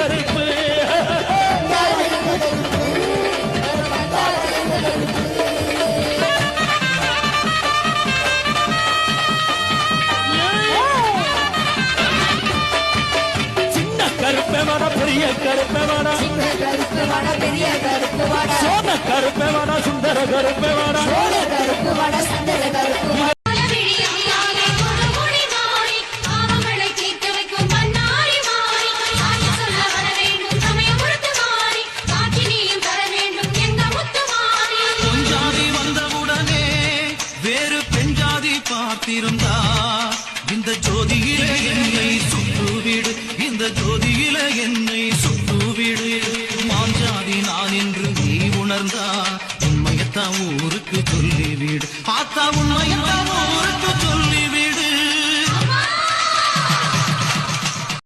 கருப்பு. சின்ன கருப்பை வர பெரிய கருப்பை வர சின்ன கருப்பை வர பெரிய கருப்பை வர சோன கருப்பை வர சுந்தர கருப்பை வர ஜோதி பார்த்திருந்தா. இந்த ஜோதியிலே என்னை சுற்றுவிடு இந்த ஜோதியிலே என்னை சுற்றுவிடு மாஞ்சாதி நான் என்று நீ உணர்ந்தா. உண்மையத்தான் ஊருக்கு சொல்லிவிடு. பார்த்தா உண்மையா